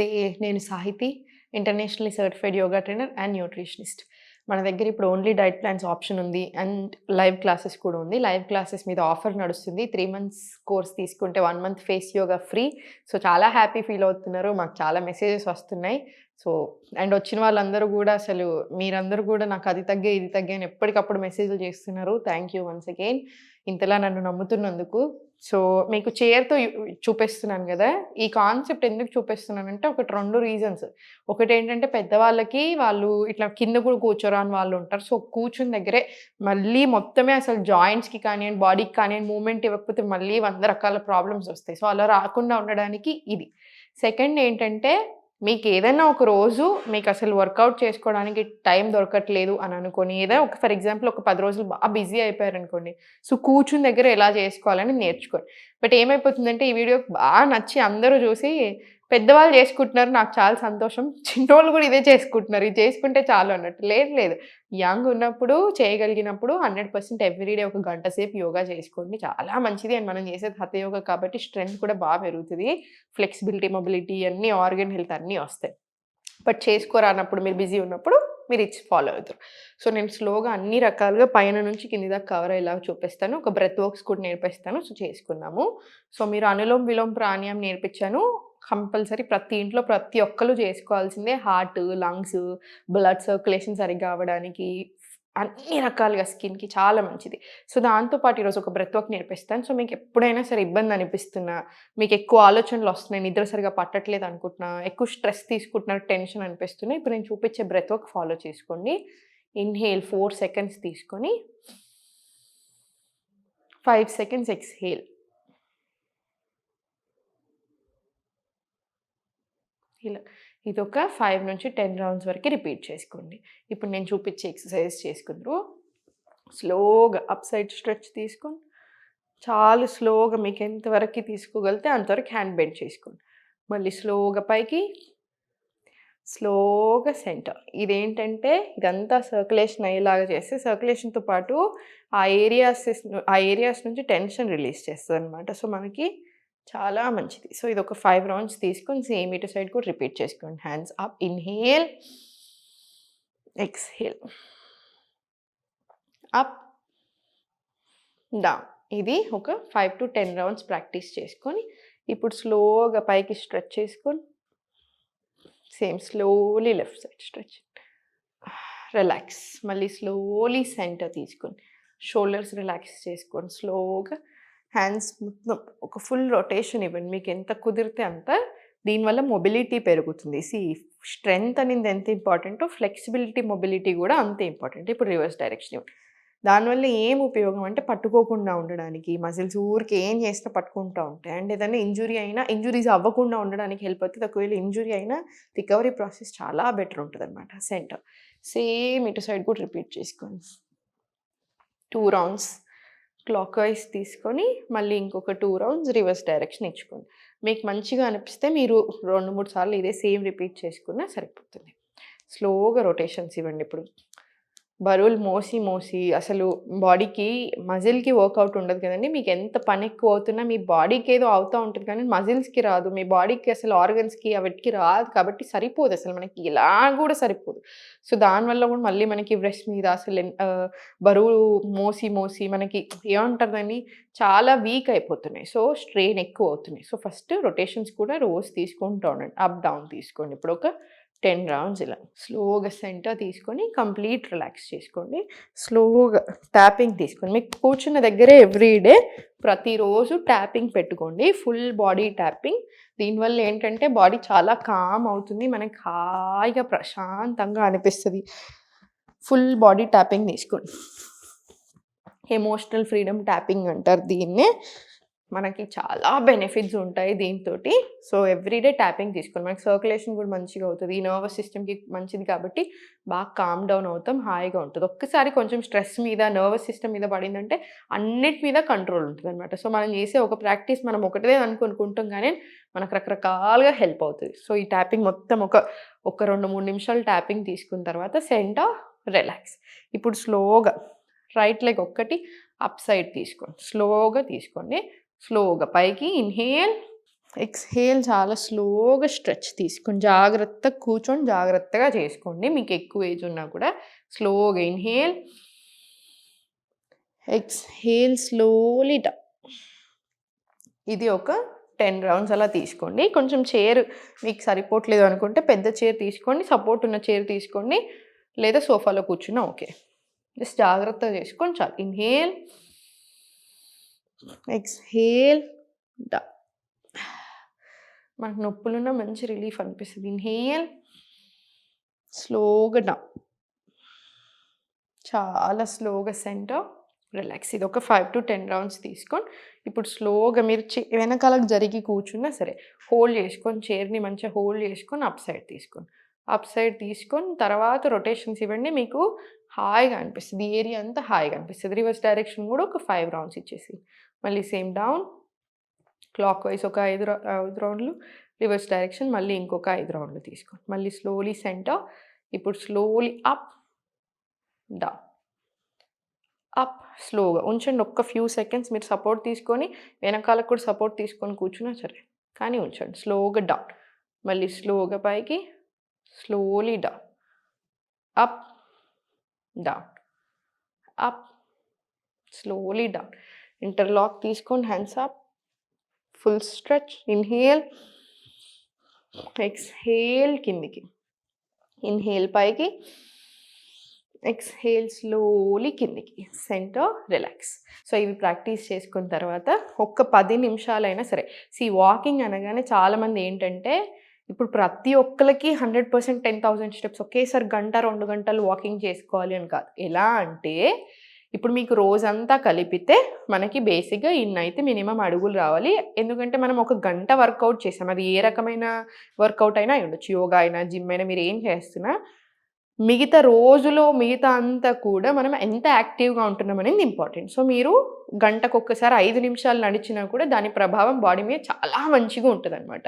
నమస్తే నేను Sahithi internationally certified yoga trainer and nutritionist. మన దగ్గర ఇప్పుడు ఓన్లీ డైట్ ప్లాన్స్ ఆప్షన్ ఉంది అండ్ లైవ్ క్లాసెస్ కూడా ఉంది. లైవ్ క్లాసెస్ మీద ఆఫర్ నడుస్తుంది. త్రీ మంత్స్ కోర్స్ తీసుకుంటే one month face yoga free. So చాలా హ్యాపీ ఫీల్ అవుతున్నారు. మాకు చాలా మెసేజెస్ వస్తున్నాయి. సో అండ్ వచ్చిన వాళ్ళందరూ కూడా అసలు మీరందరూ కూడా నాకు అది తగ్గే ఇది తగ్గే అని ఎప్పటికప్పుడు మెసేజ్లు చేస్తున్నారు. Thank you once again. ఇంతలా నన్ను నమ్ముతున్నందుకు సో మీకు చైర్తో చూపిస్తున్నాను కదా. ఈ కాన్సెప్ట్ ఎందుకు చూపిస్తున్నానంటే ఒకటి రెండు రీజన్స్. ఒకటి ఏంటంటే పెద్దవాళ్ళకి వాళ్ళు ఇట్లా కింద కూడా కూర్చోరాని వాళ్ళు ఉంటారు. సో కూర్చుని దగ్గరే మళ్ళీ మొత్తమే అసలు జాయింట్స్కి కానివ్వండి బాడీకి కానివ్వండి మూమెంట్ ఇవ్వకపోతే మళ్ళీ వంద రకాల ప్రాబ్లమ్స్ వస్తాయి. సో అలా రాకుండా ఉండడానికి ఇది. సెకండ్ ఏంటంటే మీకు ఏదైనా ఒక రోజు మీకు అసలు వర్కౌట్ చేసుకోవడానికి టైం దొరకట్లేదు అని అనుకొని ఏదైనా ఒక ఫర్ ఎగ్జాంపుల్ ఒక పది రోజులు బాగా బిజీ అయిపోయారు అనుకోండి సో కూర్చుని దగ్గర ఎలా చేసుకోవాలని నేర్చుకోండి బట్ ఏమైపోతుందంటే ఈ వీడియో బాగా నచ్చి అందరూ చూసి పెద్దవాళ్ళు చేసుకుంటున్నారు నాకు చాలా సంతోషం. చిన్నోళ్ళు కూడా ఇదే చేసుకుంటున్నారు. ఇది చేసుకుంటే చాలు అన్నట్టు. లేదు లేదు. యంగ్ ఉన్నప్పుడు చేయగలిగినప్పుడు హండ్రెడ్ పర్సెంట్ ఎవ్రీడే ఒక గంట సేపు యోగా చేసుకోండి. చాలా మంచిది. అండ్ మనం చేసేది హత యోగా కాబట్టి స్ట్రెంగ్త్ కూడా బాగా పెరుగుతుంది. ఫ్లెక్సిబిలిటీ మొబిలిటీ అన్నీ ఆర్గన్ హెల్త్ అన్నీ వస్తాయి. బట్ చేసుకోరానప్పుడు మీరు బిజీ ఉన్నప్పుడు మీరు ఇచ్చి ఫాలో అవుతారు. సో నేను స్లోగా అన్ని రకాలుగా పైన నుంచి కింది దాకా కవర్ అయ్యేలాగా చూపిస్తాను. ఒక బ్రెత్ వర్క్స్ కూడా నేర్పిస్తాను. సో చేసుకున్నాము సో మీరు అనులోమ్ విలోమ్ ప్రాణాయామం నేర్పించాను. కంపల్సరీ ప్రతి ఇంట్లో ప్రతి ఒక్కరు చేసుకోవాల్సిందే. హార్ట్ లంగ్స్ బ్లడ్ సర్క్యులేషన్ సరిగ్గా అవ్వడానికి అన్ని రకాలుగా స్కిన్కి చాలా మంచిది. సో దాంతోపాటు ఈరోజు ఒక బ్రెత్ వర్క్ నేర్పిస్తాను. సో మీకు ఎప్పుడైనా సరే ఇబ్బంది అనిపిస్తున్నా మీకు ఎక్కువ ఆలోచనలు వస్తున్నాయి నిద్ర సరిగా పట్టట్లేదు అనుకుంటున్నా ఎక్కువ స్ట్రెస్ తీసుకుంటున్నారు టెన్షన్ అనిపిస్తున్నాయి ఇప్పుడు నేను చూపించే బ్రెత్ వర్క్ ఫాలో చేసుకోండి. ఇన్హేల్ ఫోర్ సెకండ్స్ తీసుకొని ఫైవ్ సెకండ్స్ ఎక్స్హేల్. ఇలా ఇది ఒక ఫైవ్ నుంచి టెన్ రౌండ్స్ వరకు రిపీట్ చేసుకోండి. ఇప్పుడు నేను చూపించే ఎక్సర్సైజ్ చేసుకుందరు. స్లోగా అప్ సైడ్ స్ట్రెచ్ తీసుకోండి. చాలా స్లోగా మీకు ఎంతవరకు తీసుకోగలితే అంతవరకు హ్యాండ్ బెండ్ చేసుకోండి. మళ్ళీ స్లోగా పైకి స్లోగా సెంటర్. ఇదేంటంటే ఇదంతా సర్క్యులేషన్ అయ్యేలాగా చేస్తే సర్క్యులేషన్తో పాటు ఆ ఏరియాస్ ఆ ఏరియాస్ నుంచి టెన్షన్ రిలీజ్ చేస్తుంది అనమాట సో మనకి చాలా మంచిది. సో ఇది ఒక ఫైవ్ రౌండ్స్ తీసుకొని సేమ్ ఇటు సైడ్ కూడా రిపీట్ చేసుకోండి. Hands up inhale exhale up down ఇది ఒక five to ten rounds practice చేసుకొని ఇప్పుడు స్లోగా పైకి స్ట్రెచ్ చేసుకొని same slowly left side stretch relax మళ్ళీ స్లోలీ సెంటర్ తీసుకొని షోల్డర్స్ రిలాక్స్ చేసుకొని స్లోగా హ్యాండ్స్ మొత్తం ఒక ఫుల్ రొటేషన్ ఇవ్వండి. మీకు ఎంత కుదిరితే అంత దీనివల్ల మొబిలిటీ పెరుగుతుంది. సి స్ట్రెంగ్త్ అనేది ఎంత ఇంపార్టెంటో ఫ్లెక్సిబిలిటీ మొబిలిటీ కూడా అంతే ఇంపార్టెంట్. ఇప్పుడు రివర్స్ డైరెక్షన్ ఇవ్వండి. దానివల్ల ఏం ఉపయోగం అంటే పట్టుకోకుండా ఉండడానికి మజిల్స్ ఊరికి ఏం చేసినా పట్టుకుంటూ ఉంటాయి అండ్ ఏదైనా ఇంజురీ అయినా ఇంజురీస్ అవ్వకుండా ఉండడానికి హెల్ప్ అవుతుంది. ఒకవేళ ఇంజురీ అయినా రికవరీ ప్రాసెస్ చాలా బెటర్ ఉంటుంది అనమాట సెంటర్. సేమ్ ఇటు సైడ్ కూడా రిపీట్ చేసుకోండి. Two rounds. క్లాక్ వైజ్ తీసుకొని మళ్ళీ ఇంకొక టూ రౌండ్స్ రివర్స్ డైరెక్షన్ ఇచ్చుకోండి. మీకు మంచిగా అనిపిస్తే మీరు రెండు మూడు సార్లు ఇదే సేమ్ రిపీట్ చేసుకున్నా సరిపోతుంది. స్లోగా రొటేషన్స్ ఇవ్వండి ఇప్పుడు. బరువులు మోసి మోసి అసలు బాడీకి మజిల్కి వర్కౌట్ ఉండదు కదండి. మీకు ఎంత పని ఎక్కువ అవుతున్నా మీ బాడీకి ఏదో అవుతూ ఉంటుంది కానీ మజిల్స్కి రాదు. మీ బాడీకి అసలు ఆర్గన్స్కి అవిటికి రాదు కాబట్టి సరిపోదు అసలు మనకి. ఇలా కూడా సరిపోదు. సో దానివల్ల కూడా మళ్ళీ మనకి బ్రెస్ట్ మీద అసలు బరువులు బరువు మోసి మోసి మనకి ఏమంటారు చాలా వీక్ అయిపోతున్నాయి. సో స్ట్రెయిన్ ఎక్కువ అవుతున్నాయి. సో ఫస్ట్ రొటేషన్స్ కూడా రోజు తీసుకుంటూ ఉండండి. అప్ డౌన్ తీసుకోండి. ఇప్పుడు ఒక టెన్ రౌండ్స్ ఇలా స్లోగా సెంటర్ తీసుకొని కంప్లీట్ రిలాక్స్ చేసుకోండి. స్లోగా ట్యాపింగ్ తీసుకోండి. మీకు కూర్చున్న దగ్గరే ఎవ్రీడే ప్రతిరోజు ట్యాపింగ్ పెట్టుకోండి. Full body tapping. దీనివల్ల ఏంటంటే బాడీ చాలా కామ్ అవుతుంది. మనకి హాయిగా ప్రశాంతంగా అనిపిస్తుంది. ఫుల్ బాడీ ట్యాపింగ్ తీసుకోండి. ఎమోషనల్ ఫ్రీడమ్ ట్యాపింగ్ అంటారు దీన్నే. మనకి చాలా బెనిఫిట్స్ ఉంటాయి దీంతో సో ఎవ్రీడే ట్యాపింగ్ తీసుకోండి మనకి సర్క్యులేషన్ కూడా మంచిగా అవుతుంది. ఈ నర్వస్ సిస్టమ్కి మంచిది కాబట్టి బాగా కామ్ డౌన్ అవుతాం హాయిగా ఉంటుంది. ఒక్కసారి కొంచెం స్ట్రెస్ మీద నర్వస్ సిస్టమ్ మీద పడిందంటే అన్నిటి మీద కంట్రోల్ ఉంటుంది అనమాట సో మనం చేసే ఒక ప్రాక్టీస్ మనం ఒకటే అనుకుంటాం కానీ మనకు రకరకాలుగా హెల్ప్ అవుతుంది. సో ఈ ట్యాపింగ్ మొత్తం ఒక ఒక రెండు మూడు నిమిషాలు ట్యాపింగ్ తీసుకున్న తర్వాత సెంటర్ రిలాక్స్ ఇప్పుడు స్లోగా రైట్ లెగ్ ఒక్కటి అప్ సైడ్ తీసుకోండి స్లోగా తీసుకోండి. స్లోగా పైకి ఇన్హేల్ ఎక్స్‌హేల్ చాలా స్లోగా స్ట్రెచ్ తీసుకొని జాగ్రత్తగా కూర్చొని జాగ్రత్తగా చేసుకోండి. మీకు ఎక్కువ ఏజ్ ఉన్నా కూడా స్లోగా ఇన్‌హేల్. Exhale slowly down. ఇది ఒక 10 రౌండ్స్ అలా తీసుకోండి. కొంచెం చైర్ మీకు సరిపోవట్లేదు అనుకుంటే పెద్ద చైర్ తీసుకోండి. సపోర్ట్ ఉన్న చైర్ తీసుకోండి. లేదా సోఫాలో కూర్చున్నా ఓకే. జస్ట్ జాగ్రత్తగా చేసుకొని చాలు. ఇన్‌హేల్. Exhale down. మనకు నొప్పులున్న మంచి రిలీఫ్ అనిపిస్తుంది ఇన్‌హేల్. స్లోగా డౌన్. చాలా స్లోగా సెంటర్. రిలాక్స్. ఇది ఒక 5-10 రౌండ్స్ తీసుకొని ఇప్పుడు స్లోగా మీరు చే వెనకాలకు జరిగి కూర్చున్నా సరే హోల్డ్ చేసుకొని చైర్‌ని మంచిగా హోల్డ్ చేసుకొని అప్ సైడ్ తీసుకొని అప్ సైడ్ తీసుకొని తర్వాత రొటేషన్స్ ఇవ్వండి. మీకు హాయిగా అనిపిస్తుంది ఏరియా అంతా హాయిగా అనిపిస్తుంది రివర్స్ డైరెక్షన్ కూడా ఒక ఫైవ్ రౌండ్స్ ఇచ్చేసి మళ్ళీ సేమ్ డౌన్. క్లాక్ వైస్ ఒక ఐదు ఐదు రౌండ్లు. రివర్స్ డైరెక్షన్ మళ్ళీ ఇంకొక ఐదు రౌండ్లు తీసుకోండి. మళ్ళీ స్లోలీ సెంటర్. ఇప్పుడు స్లోలీ అప్. డౌన్. అప్ స్లోగా ఉంచండి. ఒక్క ఫ్యూ సెకండ్స్ మీరు సపోర్ట్ తీసుకొని వెనకాలకు కూడా సపోర్ట్ తీసుకొని కూర్చున్నా సరే. కానీ ఉంచండి. స్లోగా డౌన్. మళ్ళీ స్లోగా పైకి. Slowly down. Up. Down. Up. Slowly down. Interlock తీసుకోండి hands up. Full stretch. Inhale. Exhale కిందికి. ఇన్‌హేల్ పైకి. ఎక్స్‌హేల్ స్లోలీ కిందికి. Centre relax. సో ఇవి ప్రాక్టీస్ చేసుకున్న తర్వాత ఒక్క పది నిమిషాలైనా సరే సీ వాకింగ్ అనగానే చాలామంది ఏంటంటే ఇప్పుడు ప్రతి ఒక్కరికి hundred percent ten thousand steps ఒకేసారి గంట, రెండు గంటలు వాకింగ్ చేసుకోవాలి అని కాదు. ఎలా అంటే ఇప్పుడు మీకు రోజంతా కలిపితే మనకి బేసిక్‌గా ఇన్నైతే మినిమం అడుగులు రావాలి. ఎందుకంటే మనం ఒక గంట వర్కౌట్ చేసాం. అది ఏ రకమైన వర్కౌట్ అయినా అయ్యుండొచ్చు. యోగా అయినా, జిమ్ అయినా మీరు ఏం చేస్తున్నా మిగతా రోజులో మిగతా అంతా కూడా మనం ఎంత యాక్టివ్‌గా ఉంటున్నాం అనేది ఇంపార్టెంట్. సో మీరు గంటకు ఒక్కసారి ఐదు నిమిషాలు నడిచినా కూడా దాని ప్రభావం బాడీ మీద చాలా మంచిగా ఉంటదనమాట.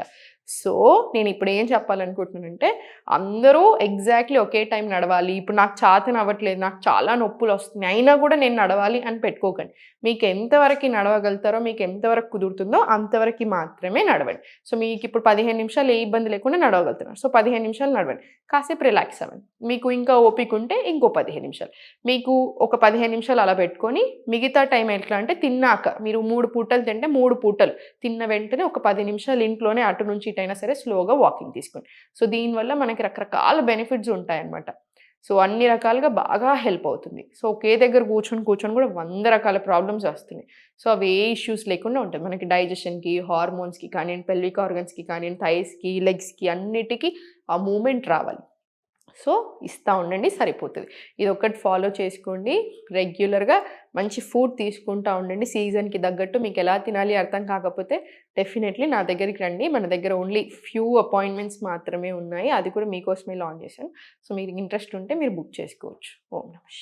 సో నేను ఇప్పుడు ఏం చెప్పాలనుకుంటున్నానంటే అందరూ ఎగ్జాక్ట్‌లీ ఒకే టైం నడవాలి. ఇప్పుడు నాకు చాతన అవ్వట్లేదు. నాకు చాలా నొప్పులు వస్తున్నాయి అయినా కూడా నేను నడవాలి అని పెట్టుకోకండి. మీకు ఎంతవరకి నడవగలుగుతారో మీకు ఎంతవరకు కుదురుతుందో అంతవరకు మాత్రమే నడవండి. సో మీకు ఇప్పుడు 15 నిమిషాలు ఏ ఇబ్బంది లేకుండా నడవగలుగుతున్నారు. సో 15 నిమిషాలు నడవండి. కాసేపు రిలాక్స్ అవ్వండి. మీకు మీకు ఇంకా ఓపిక ఉంటే ఇంకో 15 నిమిషాలు. మీకు ఒక 15 నిమిషాలు అలా పెట్టుకొని మిగతా టైం ఎట్లా అంటే తిన్నాక మీరు మూడు పూటలు తింటే మూడు పూటలు. తిన్న వెంటనే ఒక పది నిమిషాలు ఇంట్లోనే అటు నుంచి ఇటైనా సరే స్లోగా వాకింగ్ తీసుకోండి. సో దీనివల్ల మనకి రకరకాల బెనిఫిట్స్ ఉంటాయన్నమాట. సో అన్ని రకాలుగా బాగా హెల్ప్ అవుతుంది. సో ఒకే దగ్గర కూర్చొని, కూర్చొని కూడా వంద రకాల ప్రాబ్లమ్స్ వస్తున్నాయి. సో అవి ఏ ఇష్యూస్ లేకుండా ఉంటాయి మనకి డైజెషన్‌కి, హార్మోన్స్‌కి కానీ పెల్విక్ ఆర్గన్స్‌కి కానియండి, థైస్‌కి, లెగ్స్‌కి అన్నిటికి ఆ మూమెంట్ రావాలి. సో ఇస్తూ ఉండండి సరిపోతుంది ఇది ఒక్కటి ఫాలో చేసుకోండి. రెగ్యులర్‌గా మంచి ఫుడ్ తీసుకుంటా ఉండండి. సీజన్‌కి తగ్గట్టు మీకు ఎలా తినాలి అర్థం కాకపోతే డెఫినెట్‌లీ నా దగ్గరికి రండి. మన దగ్గర ఓన్లీ ఫ్యూ అపాయింట్మెంట్స్ మాత్రమే ఉన్నాయి. అది కూడా మీకోసమే లాంచ్ చేశాను. సో మీకు ఇంట్రెస్ట్ ఉంటే మీరు బుక్ చేసుకోవచ్చు. ఓం నమః